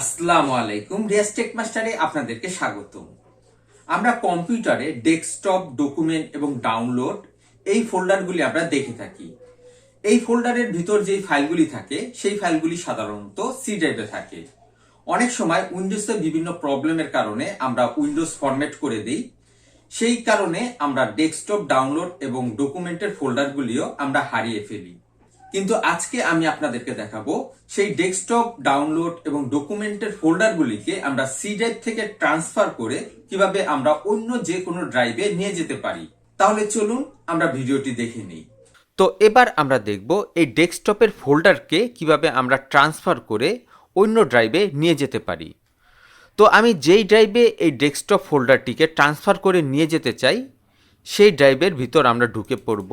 আসসালামু আলাইকুম রিয়াস্টেক মাস্টারে আপনাদেরকে স্বাগতম। আমরা কম্পিউটারে ডেস্কটপ, ডকুমেন্ট এবং ডাউনলোড এই ফোল্ডারগুলি আমরা দেখে থাকি। এই ফোল্ডারের ভিতর যেই ফাইলগুলি থাকে, সেই ফাইলগুলি সাধারণত সি ড্রাইভে থাকে। অনেক সময় উইন্ডোজে বিভিন্ন প্রবলেমের কারণে আমরা উইন্ডোজ ফরম্যাট করে দিই। সেই কারণে আমরা ডেস্কটপ, ডাউনলোড এবং ডকুমেন্টের ফোল্ডারগুলিও আমরা হারিয়ে ফেলি। কিন্তু আজকে আমি আপনাদেরকে দেখাবো সেই ডেস্কটপ, ডাউনলোড এবং ডকুমেন্টের ফোল্ডারগুলিকে আমরা সি ড্রাইভ থেকে ট্রান্সফার করে কীভাবে আমরা অন্য যে কোনো ড্রাইভে নিয়ে যেতে পারি। তাহলে চলুন আমরা ভিডিওটি দেখে নিই। তো এবার আমরা দেখব এই ডেস্কটপের ফোল্ডারকে কীভাবে আমরা ট্রান্সফার করে অন্য ড্রাইভে নিয়ে যেতে পারি। তো আমি যেই ড্রাইভে এই ডেস্কটপ ফোল্ডারটিকে ট্রান্সফার করে নিয়ে যেতে চাই, সেই ড্রাইভের ভিতর আমরা ঢুকে পড়ব।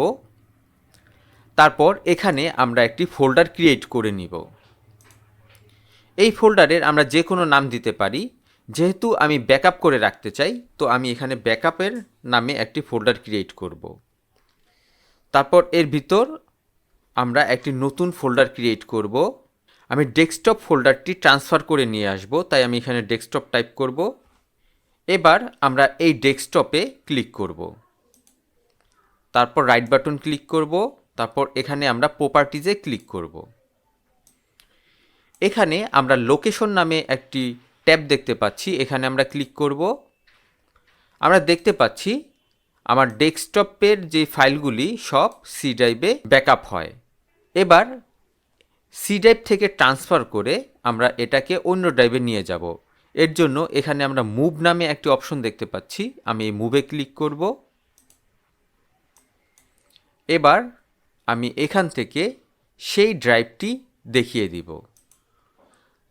তারপর এখানে আমরা একটি ফোল্ডার ক্রিয়েট করে নিব। এই ফোল্ডারের আমরা যে কোনো নাম দিতে পারি। যেহেতু আমি ব্যাকআপ করে রাখতে চাই, তো আমি এখানে ব্যাকআপের নামে একটি ফোল্ডার ক্রিয়েট করব। তারপর এর ভিতর আমরা একটি নতুন ফোল্ডার ক্রিয়েট করব। আমি ডেস্কটপ ফোল্ডারটি ট্রান্সফার করে নিয়ে আসব, তাই আমি এখানে ডেস্কটপ টাইপ করব। এবার আমরা এই ডেস্কটপে ক্লিক করব। তারপর রাইট বাটন ক্লিক করব। তারপর এখানে আমরা প্রপার্টিজে ক্লিক করব। এখানে আমরা লোকেশন নামে একটি ট্যাব দেখতে পাচ্ছি, এখানে আমরা ক্লিক করব। আমরা দেখতে পাচ্ছি আমার ডেস্কটপের যে ফাইলগুলি সব সি ড্রাইভে ব্যাকআপ হয়। এবার সি ড্রাইভ থেকে ট্রান্সফার করে আমরা এটাকে অন্য ড্রাইভে নিয়ে যাব। এর জন্য এখানে আমরা মুভ নামে একটি অপশন দেখতে পাচ্ছি, আমি এই মুভে ক্লিক করব। এবার আমি এখান থেকে সেই ড্রাইভটি দেখিয়ে দিব।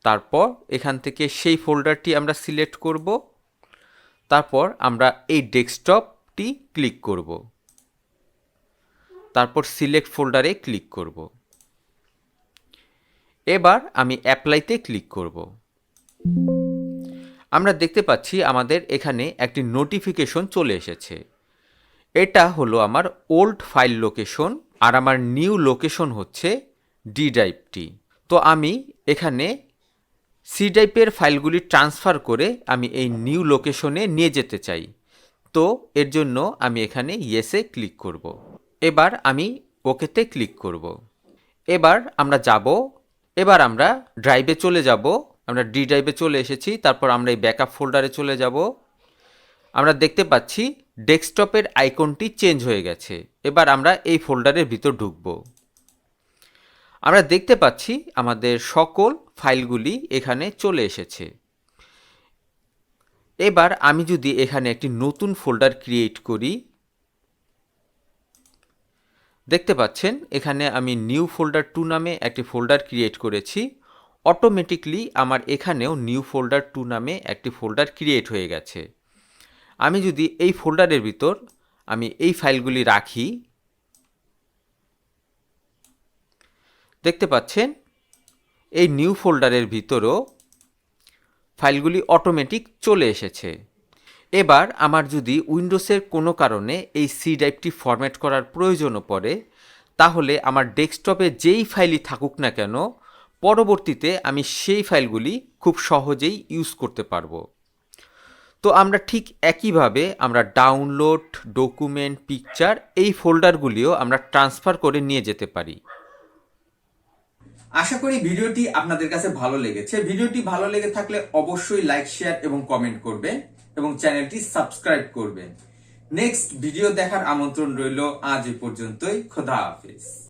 তারপর এখান থেকে সেই ফোল্ডারটি আমরা সিলেক্ট করব। তারপর আমরা এই ডেস্কটপটি ক্লিক করব। তারপর সিলেক্ট ফোল্ডারে ক্লিক করব। এবার আমি অ্যাপ্লাইতে ক্লিক করব। আমরা দেখতে পাচ্ছি আমাদের এখানে একটি নোটিফিকেশন চলে এসেছে। এটা হলো আমার ওল্ড ফাইল লোকেশন। আর আমার নিউ লোকেশন হচ্ছে ডি ড্রাইভটি তো আমি এখানে সি ড্রাইভের ফাইলগুলি ট্রান্সফার করে আমি এই নিউ লোকেশনে নিয়ে যেতে চাই তো এর জন্য আমি এখানে ইয়েসে ক্লিক করব। এবার আমি ওকেতে ক্লিক করব। এবার আমরা যাব, এবার আমরা ড্রাইভে চলে যাব আমরা ডি ড্রাইভে চলে এসেছি, তারপর আমরা এই ব্যাকআপ ফোল্ডারে চলে যাব আমরা দেখতে পাচ্ছি ডেস্কটপের আইকনটি চেঞ্জ হয়ে গেছে। এবার আমরা এই ফোল্ডারের ভিতর ঢুকব। আমরা দেখতে পাচ্ছি আমাদের সকল ফাইলগুলি এখানে চলে এসেছে। এবার আমি যদি এখানে একটি নতুন ফোল্ডার ক্রিয়েট করি, দেখতে পাচ্ছেন এখানে আমি নিউ ফোল্ডার টু নামে একটি ফোল্ডার ক্রিয়েট করেছি। অটোমেটিকলি আমার এখানেও নিউ ফোল্ডার টু নামে একটি ফোল্ডার ক্রিয়েট হয়ে গেছে। আমি যদি এই ফোল্ডারের ভিতর আমি এই ফাইলগুলি রাখি, দেখতে পাচ্ছেন, এই নিউ ফোল্ডারের ভিতরও ফাইলগুলি অটোমেটিক চলে এসেছে। এবার আমার যদি উইন্ডোজের কোনো কারণে এই সি ড্রাইভটি ফরম্যাট করার প্রয়োজনও পড়ে, তাহলে আমার ডেস্কটপে যেই ফাইলই থাকুক না কেন, পরবর্তীতে আমি সেই ফাইলগুলি খুব সহজেই ইউজ করতে পারব। তো আমরা ঠিক একইভাবে আমরা ডাউনলোড ডকুমেন্ট পিকচার এই ফোল্ডারগুলিও আমরা ট্রান্সফার করে নিয়ে যেতে পারি। আশা করি ভিডিওটি আপনাদের কাছে ভালো লেগেছে। ভিডিওটি ভালো লেগে থাকলে অবশ্যই লাইক শেয়ার এবং কমেন্ট করবেন এবং চ্যানেলটি সাবস্ক্রাইব করবেন নেক্সট ভিডিও দেখার আমন্ত্রণ রইল আজ এ পর্যন্তই। খোদা হাফেজ।